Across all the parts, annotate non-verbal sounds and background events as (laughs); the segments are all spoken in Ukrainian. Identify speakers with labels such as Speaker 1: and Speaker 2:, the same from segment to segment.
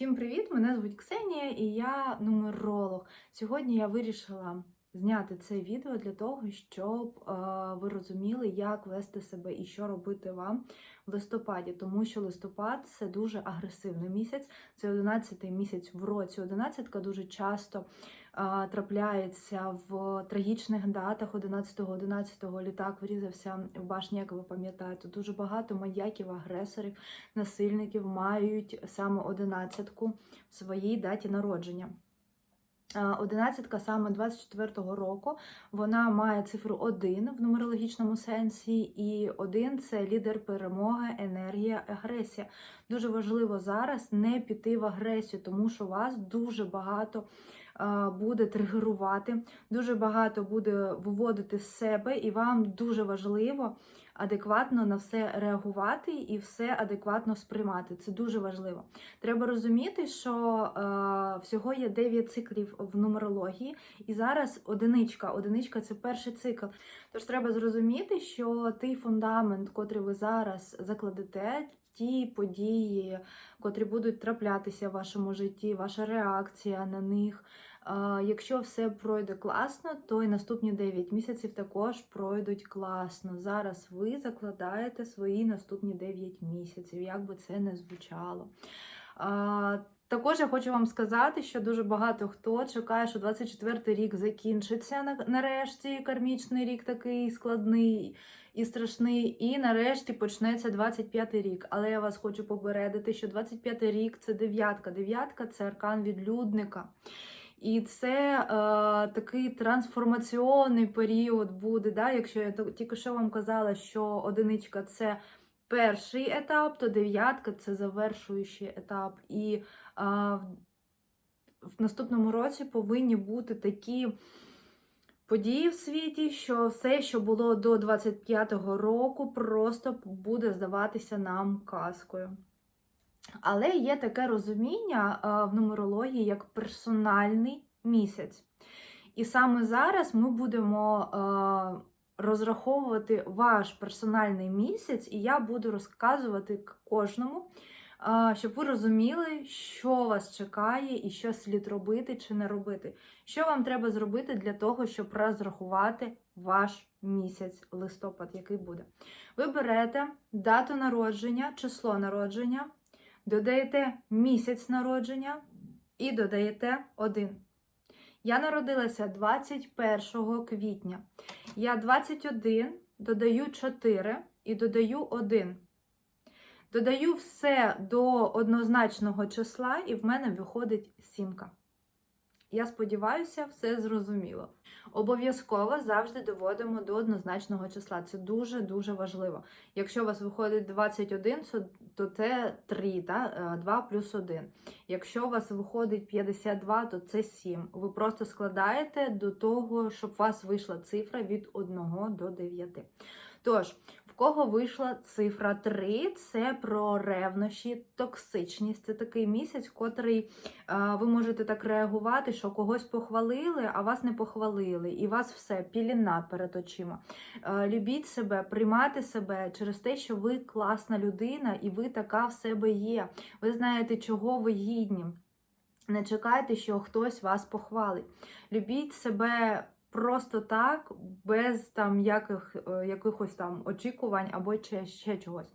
Speaker 1: Всім привіт! Мене звуть Ксенія і я нумеролог. Сьогодні я вирішила зняти це відео для того, щоб е, ви розуміли, як вести себе і що робити вам в листопаді, тому що листопад це дуже агресивний місяць. Це 11-й місяць в році. 11-ка дуже часто трапляється в трагічних датах. 11-го 11-го літак врізався в башні, як ви пам'ятаєте. Дуже багато маяків, агресорів, насильників мають саме 11-ку в своїй даті народження. Одинадцятка саме 24-го року вона має цифру 1 в нумерологічному сенсі, і 1 це лідер перемоги, енергія, агресія. Дуже важливо зараз не піти в агресію, тому що вас дуже багато буде тригерувати, дуже багато буде виводити з себе, і вам дуже важливо адекватно на все реагувати і все адекватно сприймати. Це дуже важливо. Треба розуміти, що е, всього є 9 циклів в нумерології, і зараз одиничка. Одиничка це перший цикл. Тож треба зрозуміти, що той фундамент, котрий ви зараз закладете, ті події, котрі будуть траплятися в вашому житті, ваша реакція на них. Якщо все пройде класно, то і наступні 9 місяців також пройдуть класно. Зараз ви закладаєте свої наступні 9 місяців, як би це не звучало. Також я хочу вам сказати, що дуже багато хто чекає, що 24-й рік закінчиться нарешті. Кармічний рік такий складний і страшний. І нарешті почнеться 25-й рік. Але я вас хочу попередити, що 25-й рік це дев'ятка. Дев'ятка це аркан відлюдника. І це е, такий трансформаційний період буде. Да? Якщо я тільки що вам казала, що одиничка це перший етап, то дев'ятка це завершуючий етап. І е, в, наступному році повинні бути такі події в світі, що все, що було до 25-го року, просто буде здаватися нам казкою. Але є таке розуміння е, в нумерології як персональний місяць. І саме зараз ми будемо е, розраховувати ваш персональний місяць, і я буду розказувати кожному, е, щоб ви розуміли, що вас чекає і що слід робити чи не робити. Що вам треба зробити для того, щоб розрахувати ваш місяць, листопад, який буде. Ви берете дату народження, число народження додаєте місяць народження і додаєте 1. Я народилася 21 квітня. Я 21 додаю 4 і додаю 1. Додаю все до однозначного числа, і в мене виходить сімка. Я сподіваюся, все зрозуміло. Обов'язково завжди доводимо до однозначного числа. Це дуже-дуже важливо. Якщо у вас виходить 21, то- це 3, та? 2 плюс 1. Якщо у вас виходить 52, то це 7. Ви просто складаєте до того, щоб у вас вийшла цифра від 1 до 9. Тож, кого вийшла цифра 3, це про ревнощі, токсичність. Це такий місяць, котрий е, ви можете так реагувати, що когось похвалили, а вас не похвалили. І вас все, піліна перед очима. Е, Любіть себе, приймати себе через те, що ви класна людина і ви така в себе є. Ви знаєте, чого ви гідні. Не чекайте, що хтось вас похвалить. Любіть себе просто так, без там яких, е, якихось там очікувань або ще, ще чогось.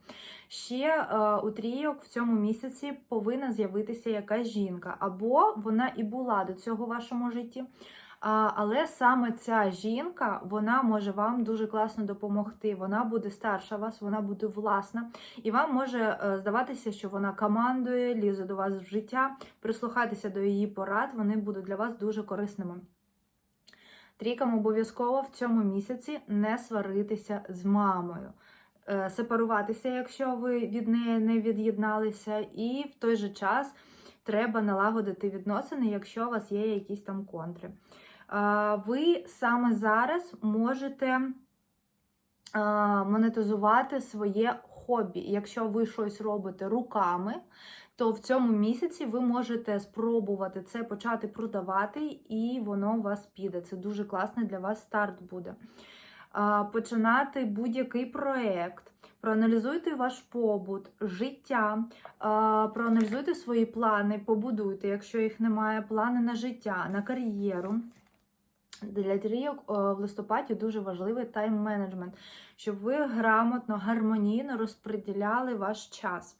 Speaker 1: Ще е, у трійок в цьому місяці повинна з'явитися якась жінка, або вона і була до цього в вашому житті. А, але саме ця жінка вона може вам дуже класно допомогти. Вона буде старша вас, вона буде власна, і вам може е, здаватися, що вона командує, лізе до вас в життя, прислухайтеся до її порад, вони будуть для вас дуже корисними. Трійкам обов'язково в цьому місяці не сваритися з мамою. Е, Сепаруватися, якщо ви від неї не від'єдналися, і в той же час треба налагодити відносини, якщо у вас є якісь там контри. Е, Ви саме зараз можете е, монетизувати своє хобі. Якщо ви щось робите руками, то в цьому місяці ви можете спробувати це почати продавати, і воно у вас піде. Це дуже класний для вас старт буде. Починати будь-який проєкт, Проаналізуйте ваш побут, життя, проаналізуйте свої плани, побудуйте, якщо їх немає, плани на життя, на кар'єру. Для трійок в листопаді дуже важливий тайм-менеджмент, щоб ви грамотно, гармонійно розподіляли ваш час.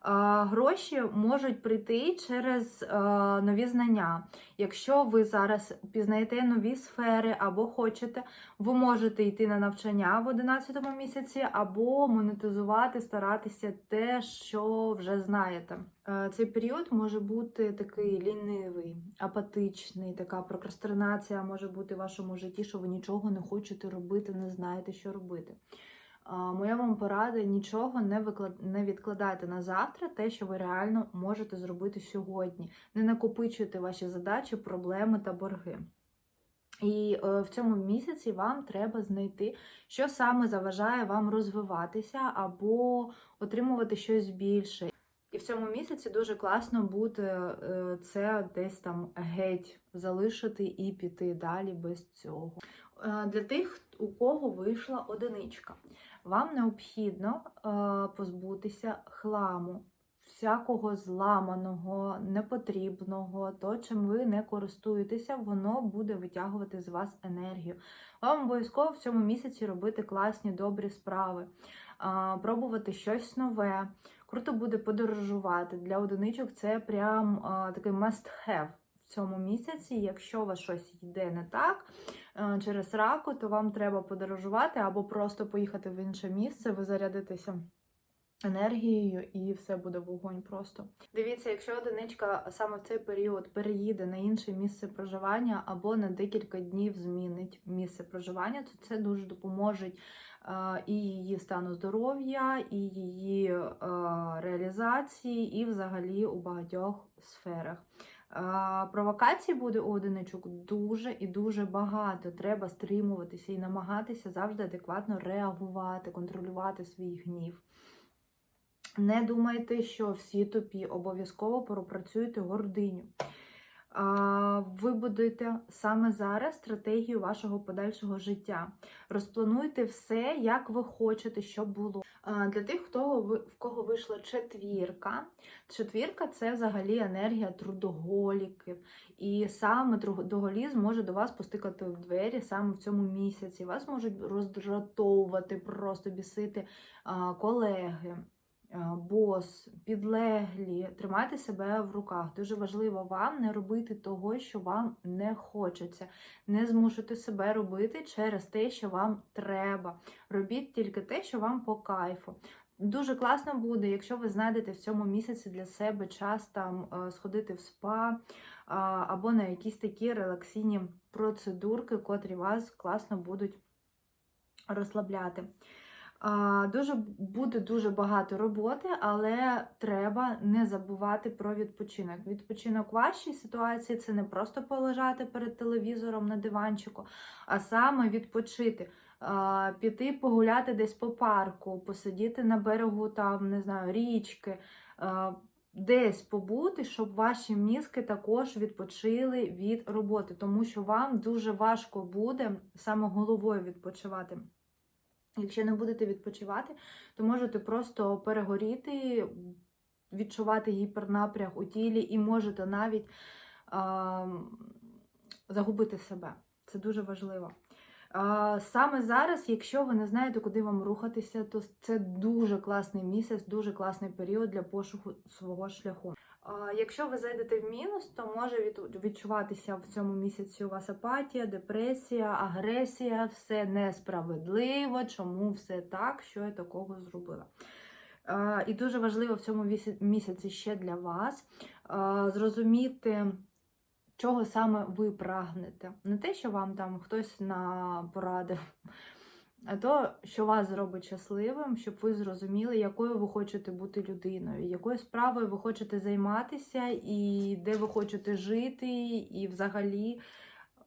Speaker 1: А, Гроші можуть прийти через е, нові знання. Якщо ви зараз пізнаєте нові сфери або хочете, ви можете йти на навчання в 11 місяці, або монетизувати, старатися те, що вже знаєте. Е, Цей період може бути такий лінивий, апатичний, така прокрастинація може бути в вашому житті, що ви нічого не хочете робити, не знаєте, що робити. Моя вам порада: нічого не виклад... не відкладайте на завтра, те, що ви реально можете зробити сьогодні. Не накопичуйте ваші задачі, проблеми та борги. І е, в цьому місяці вам треба знайти, що саме заважає вам розвиватися або отримувати щось більше. І в цьому місяці дуже класно буде е, це десь там геть залишити і піти далі без цього. Е, Для тих, у кого вийшла одиничка, вам необхідно е, позбутися хламу, всякого зламаного, непотрібного, то, чим ви не користуєтеся, воно буде витягувати з вас енергію. Вам обов'язково в цьому місяці робити класні, добрі справи, пробувати щось нове. Круто буде подорожувати. Для одиничок це прям а, такий must-have в цьому місяці. Якщо у вас щось йде не так е, через раку, то вам треба подорожувати або просто поїхати в інше місце, ви зарядитеся енергією і все буде вогонь просто. Дивіться, якщо одиничка саме в цей період переїде на інше місце проживання або на декілька днів змінить місце проживання, то це дуже допоможе е, і її стану здоров'я, і її е, реалізації, і взагалі у багатьох сферах. Провокацій буде у одиничок дуже і дуже багато. Треба стримуватися і намагатися завжди адекватно реагувати, контролювати свій гнів. Не думайте, що всі тупі, обов'язково пропрацюйте гординю. А, Вибудуйте саме зараз стратегію вашого подальшого життя. Розплануйте все, як ви хочете, щоб було. Для тих, хто в кого вийшла четвірка. Четвірка це взагалі енергія трудоголіків. І саме трудоголізм може до вас постикати в двері саме в цьому місяці. Вас можуть роздратовувати, просто бісити колеги. Е, бос, підлеглі, тримайте себе в руках. Дуже важливо вам не робити того, що вам не хочеться. Не змушуйте себе робити через те, що вам треба. Робіть тільки те, що вам по кайфу. Дуже класно буде, якщо ви знайдете в цьому місяці для себе час там е, сходити в спа або на якісь такі релаксійні процедурки, котрі вас класно будуть розслабляти. Дуже буде дуже багато роботи, але треба не забувати про відпочинок. Відпочинок в вашій ситуації це не просто полежати перед телевізором на диванчику, а саме відпочити. Піти погуляти десь по парку, посидіти на берегу там, не знаю, річки, десь побути, щоб ваші мізки також відпочили від роботи, тому що вам дуже важко буде саме головою відпочивати. Якщо не будете відпочивати, то можете просто перегоріти, відчувати гіпернапряг у тілі і можете навіть а, загубити себе. Це дуже важливо. Саме зараз, якщо ви не знаєте, куди вам рухатися, то це дуже класний місяць, дуже класний період для пошуку свого шляху. Якщо ви зайдете в мінус, то може відчуватися в цьому місяці у вас апатія, депресія, агресія, все несправедливо, чому все так, що я такого зробила. І дуже важливо в цьому місяці ще для вас зрозуміти, чого саме ви прагнете. Не те, що вам там хтось на порадив, а то, що вас зробить щасливим, щоб ви зрозуміли, якою ви хочете бути людиною, якою справою ви хочете займатися, і де ви хочете жити, і взагалі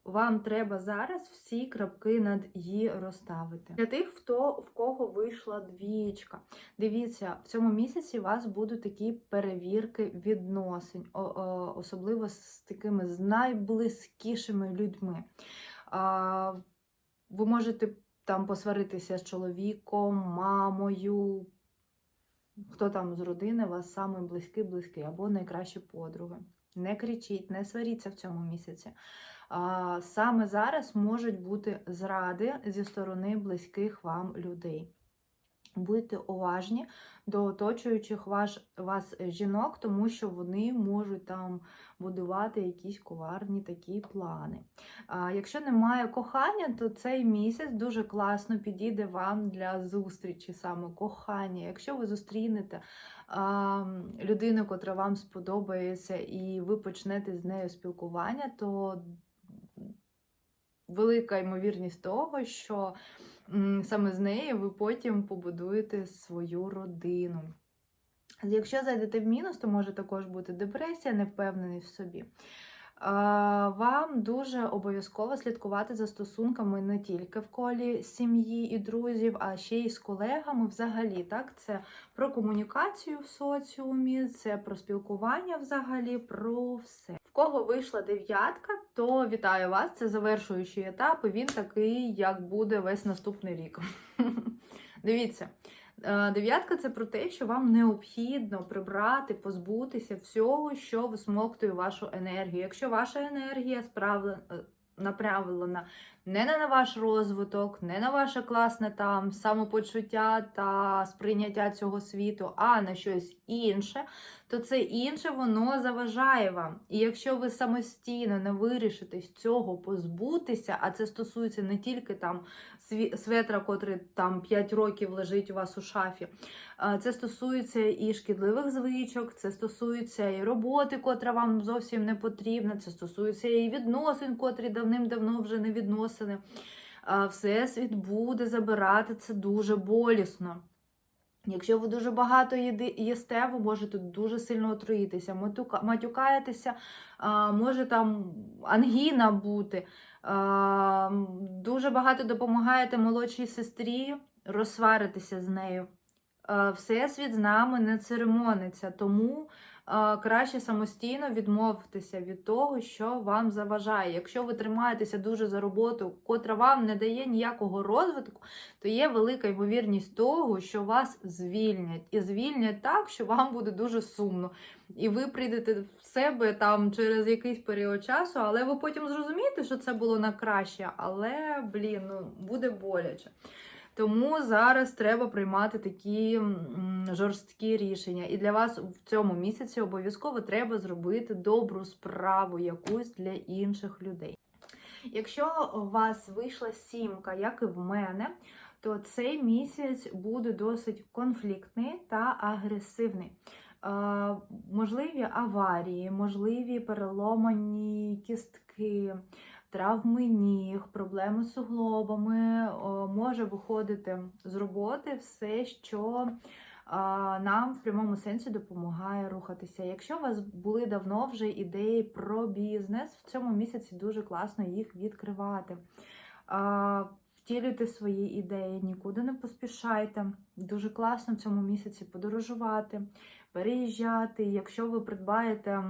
Speaker 1: вам треба зараз всі крапки над «і» розставити. Для тих, хто в кого вийшла двічка. Дивіться, в цьому місяці у вас будуть такі перевірки відносин, особливо з такими з найблизькішими людьми. Ви можете там посваритися з чоловіком, мамою, хто там з родини, вас самий близький, близький, або найкращі подруги. Не кричіть, не сваріться в цьому місяці. А, саме зараз можуть бути зради зі сторони близьких вам людей. Будьте уважні до оточуючих ваш, вас жінок, тому що вони можуть там будувати якісь коварні такі плани. А, якщо немає кохання, то цей місяць дуже класно підійде вам для зустрічі саме кохання. Якщо ви зустрінете а, людину, котра вам сподобається, і ви почнете з нею спілкування, то велика ймовірність того, що саме з нею ви потім побудуєте свою родину. Якщо зайдете в мінус, то може також бути депресія, невпевненість в собі. Вам дуже обов'язково слідкувати за стосунками не тільки в колі сім'ї і друзів, а ще й з колегами. Взагалі, так, це про комунікацію в соціумі, це про спілкування взагалі, про все. В кого вийшла дев'ятка, то вітаю вас. Це завершуючий етап, і він такий, як буде весь наступний рік. (laughs) Дивіться. Е, Дев'ятка це про те, що вам необхідно прибрати, позбутися всього, що висмоктує вашу енергію. Якщо ваша енергія справлена, направлена не на ваш розвиток, не на ваше класне там самопочуття та сприйняття цього світу, а на щось інше, то це інше воно заважає вам. І якщо ви самостійно не вирішите з цього позбутися, а це стосується не тільки там светра, котрий там 5 років лежить у вас у шафі, це стосується і шкідливих звичок, це стосується і роботи, котра вам зовсім не потрібна, це стосується і відносин, котрі давним-давно вже не відносини. А Всесвіт буде забирати це дуже болісно. Якщо ви дуже багато їсте, ви можете дуже сильно отруїтися, матюкаєтеся, може там ангіна бути. Дуже багато допомагаєте молодшій сестрі розсваритися з нею. Всесвіт з нами не церемониться, тому краще самостійно відмовитися від того, що вам заважає. Якщо ви тримаєтеся дуже за роботу, котра вам не дає ніякого розвитку, то є велика ймовірність того, що вас звільнять. І звільнять так, що вам буде дуже сумно. І ви прийдете в себе там через якийсь період часу, але ви потім зрозумієте, що це було на краще, але, блін, ну, буде боляче. Тому зараз треба приймати такі жорсткі рішення. І для вас в цьому місяці обов'язково треба зробити добру справу якусь для інших людей. Якщо у вас вийшла сімка, як і в мене, то цей місяць буде досить конфліктний та агресивний. Можливі аварії, можливі переломані кістки, травми ніг, проблеми з суглобами, може виходити з роботи все, що нам в прямому сенсі допомагає рухатися. Якщо у вас були давно вже ідеї про бізнес, в цьому місяці дуже класно їх відкривати. Втілюйте свої ідеї, нікуди не поспішайте. Дуже класно в цьому місяці подорожувати, переїжджати. Якщо ви придбаєте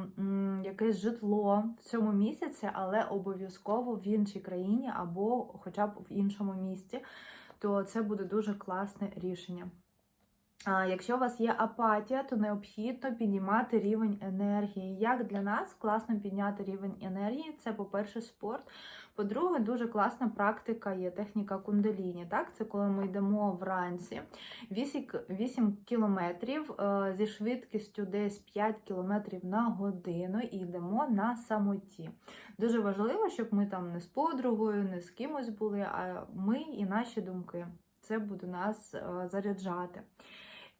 Speaker 1: якесь житло в цьому місяці, але обов'язково в іншій країні або хоча б в іншому місті, то це буде дуже класне рішення. Якщо у вас є апатія, то необхідно піднімати рівень енергії. Як для нас класно підняти рівень енергії? Це, по-перше, спорт. По-друге, дуже класна практика є техніка кундаліні. Так, це коли ми йдемо вранці 8, 8 кілометрів е, зі швидкістю десь 5 кілометрів на годину і йдемо на самоті. Дуже важливо, щоб ми там не з подругою, не з кимось були, а ми і наші думки. Це буде нас е, заряджати.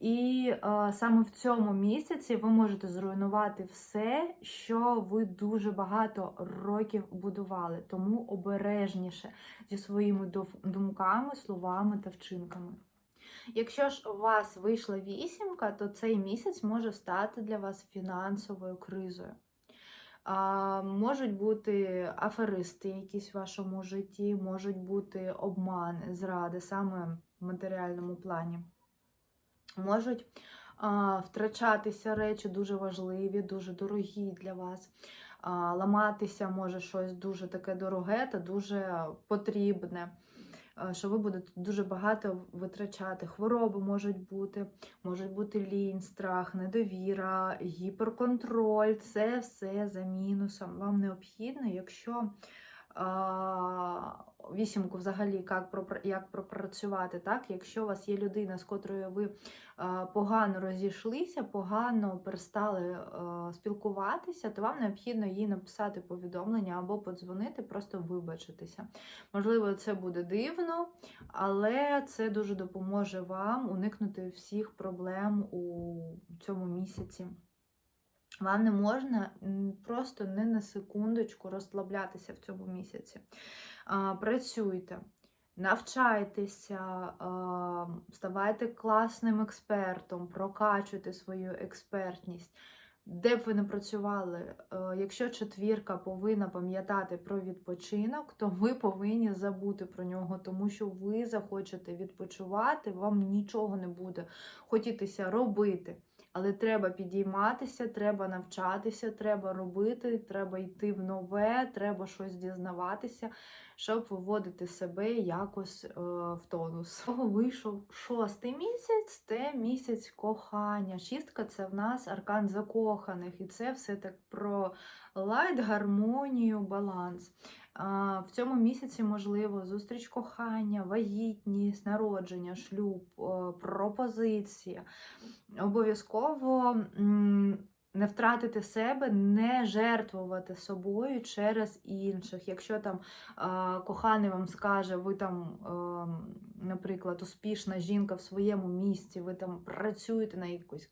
Speaker 1: І е, саме в цьому місяці ви можете зруйнувати все, що ви дуже багато років будували. Тому обережніше зі своїми думками, словами та вчинками. Якщо ж у вас вийшла вісімка, то цей місяць може стати для вас фінансовою кризою. А, можуть бути аферисти якісь в вашому житті, можуть бути обмани, зради саме в матеріальному плані можуть а, втрачатися речі дуже важливі, дуже дорогі для вас. А, ламатися може щось дуже таке дороге та дуже потрібне. що ви будете дуже багато витрачати. Хвороби можуть бути, можуть бути лінь, страх, недовіра, гіперконтроль. Це все за мінусом. Вам необхідно, якщо вісімку взагалі як, як пропрацювати, так? Якщо у вас є людина, з котрою ви погано розійшлися, погано перестали спілкуватися, то вам необхідно їй написати повідомлення або подзвонити, просто вибачитися. Можливо, це буде дивно, але це дуже допоможе вам уникнути всіх проблем у цьому місяці. Вам не можна просто не на секундочку розслаблятися в цьому місяці. Працюйте, навчайтеся, ставайте класним експертом, прокачуйте свою експертність. Де б ви не працювали, е, якщо четвірка повинна пам'ятати про відпочинок, то ви повинні забути про нього, тому що ви захочете відпочивати, вам нічого не буде хотітися робити. Але треба підійматися, треба навчатися, треба робити, треба йти в нове, треба щось дізнаватися, щоб виводити себе якось е, в тонус. Того вийшов шостий місяць, це місяць кохання. Шістка це в нас аркан закоханих, і це все так про лайт, гармонію, баланс. В цьому місяці можливо зустріч кохання, вагітність, народження, шлюб, пропозиція. Обов'язково не втратити себе, не жертвувати собою через інших. Якщо там коханий вам скаже, ви там, наприклад, успішна жінка в своєму місці, ви там працюєте на якійсь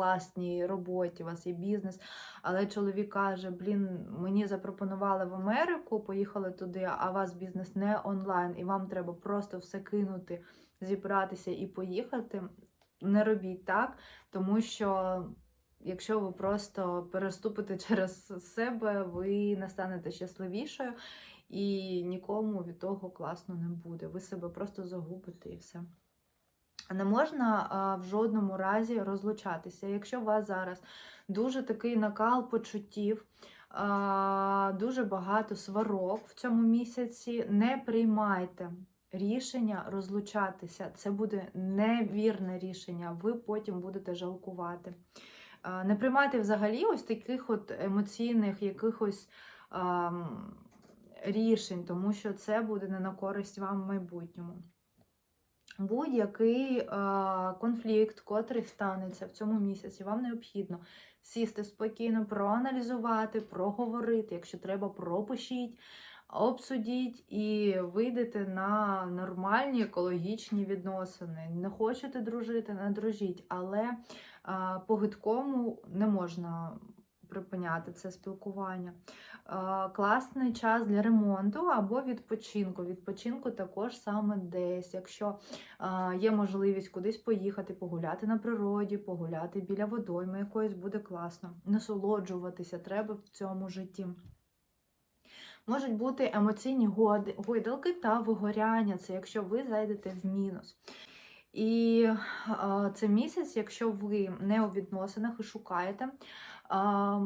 Speaker 1: класній роботі, у вас є бізнес, але чоловік каже: Блін, мені запропонували в Америку, поїхали туди, а у вас бізнес не онлайн, і вам треба просто все кинути, зібратися і поїхати. Не робіть так, тому що якщо ви просто переступите (laughs) через себе, ви не станете щасливішою і нікому від того класно не буде. Ви себе просто загубите і все. Не можна в жодному разі розлучатися. Якщо у вас зараз дуже такий накал почуттів, дуже багато сварок в цьому місяці, не приймайте рішення розлучатися. Це буде невірне рішення, ви потім будете жалкувати. Не приймайте взагалі ось таких от емоційних якихось рішень, тому що це буде не на користь вам в майбутньому. Будь-який е, конфлікт, котрий станеться в цьому місяці, вам необхідно сісти спокійно, проаналізувати, проговорити, якщо треба, пропишіть, обсудіть і вийдете на нормальні екологічні відносини. Не хочете дружити, не дружіть, але е, по гидкому не можна припиняти це спілкування. Е, Класний час для ремонту або відпочинку. Відпочинку також саме десь. Якщо е, є можливість кудись поїхати, погуляти на природі, погуляти біля водойми якоїсь буде класно. Насолоджуватися треба в цьому житті. Можуть бути емоційні гойдалки та вигоряння, це якщо ви зайдете в мінус. І е, це місяць, якщо ви не у відносинах і шукаєте. А,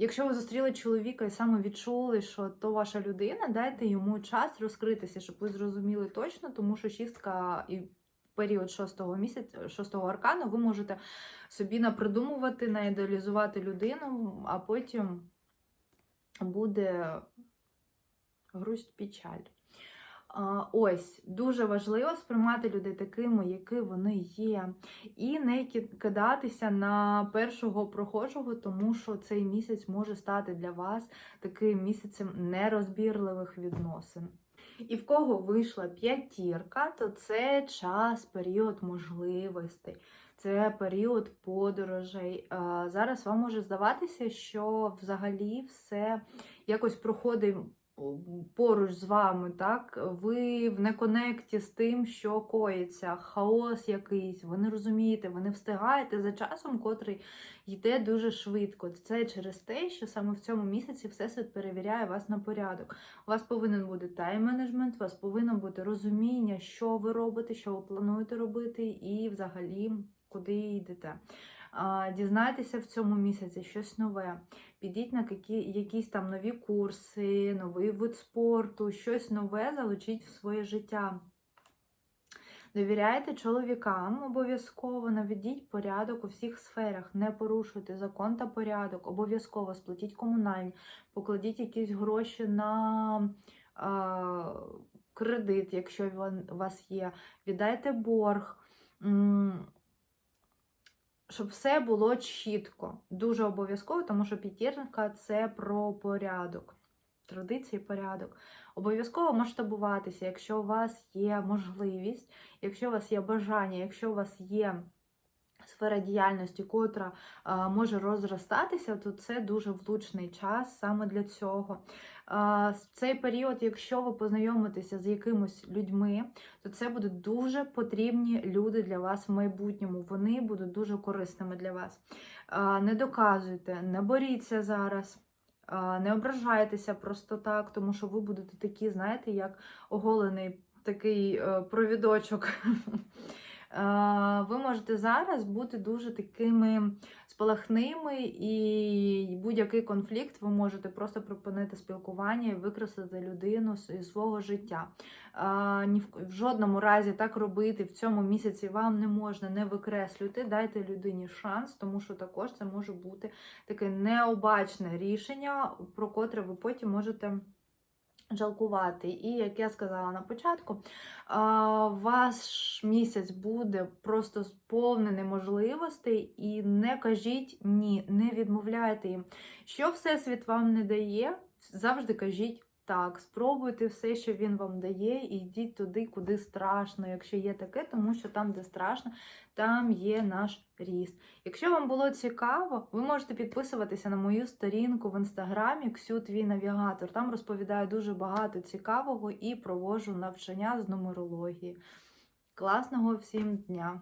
Speaker 1: Якщо ви зустріли чоловіка і саме відчули, що то ваша людина, дайте йому час розкритися, щоб ви зрозуміли точно, тому що шістка і період шостого місяця, шостого аркану, ви можете собі напридумувати, наідеалізувати людину, а потім буде грусть печаль. Ось дуже важливо сприймати людей такими, які вони є, і не кидатися на першого прохожого, тому що цей місяць може стати для вас таким місяцем нерозбірливих відносин. І в кого вийшла п'ятірка, то це час, період можливостей, це період подорожей. Зараз вам може здаватися, що взагалі все якось проходить поруч з вами, так? Ви в неконекті з тим, що коїться, хаос якийсь, ви не розумієте, ви не встигаєте за часом, котрий йде дуже швидко. Це через те, що саме в цьому місяці Всесвіт перевіряє вас на порядок. У вас повинен бути тайм-менеджмент, у вас повинно бути розуміння, що ви робите, що ви плануєте робити, і взагалі куди йдете. Дізнайтеся в цьому місяці щось нове. Підіть на які, якісь там нові курси, новий вид спорту, щось нове залучіть в своє життя. Довіряйте чоловікам обов'язково, наведіть порядок у всіх сферах, не порушуйте закон та порядок, обов'язково сплатіть комунальні, покладіть якісь гроші на а, кредит, якщо він у вас є, віддайте борг. Щоб все було чітко, дуже обов'язково, тому що п'ятірка це про порядок, традиції, порядок. Обов'язково масштабуватися, якщо у вас є можливість, якщо у вас є бажання, якщо у вас є сфера діяльності, котра а, може розростатися, то це дуже влучний час саме для цього. В цей період, якщо ви познайомитеся з якимось людьми, то це будуть дуже потрібні люди для вас в майбутньому. Вони будуть дуже корисними для вас. А, не доказуйте, не боріться зараз. Не ображайтеся просто так, тому що ви будете такі, знаєте, як оголений такий е, провідочок. (laughs) Е, Ви можете зараз бути дуже такими спалахними, і будь-який конфлікт ви можете просто припинити спілкування і викреслити людину з свого життя. Е, Ні в жодному разі так робити в цьому місяці вам не можна, не викреслюйте, дайте людині шанс, тому що також це може бути таке необачне рішення, про котре ви потім можете. Жалкувати. І як я сказала на початку, ваш місяць буде просто сповнений можливостей, і не кажіть ні, не відмовляйте їм. Що Всесвіт вам не дає, завжди кажіть так. Спробуйте все, що він вам дає, і йдіть туди, куди страшно, якщо є таке, тому що там, де страшно, там є наш ріст. Якщо вам було цікаво, ви можете підписуватися на мою сторінку в інстаграмі Ксю Твій Навігатор. Там розповідаю дуже багато цікавого і проводжу навчання з нумерології. Класного всім дня!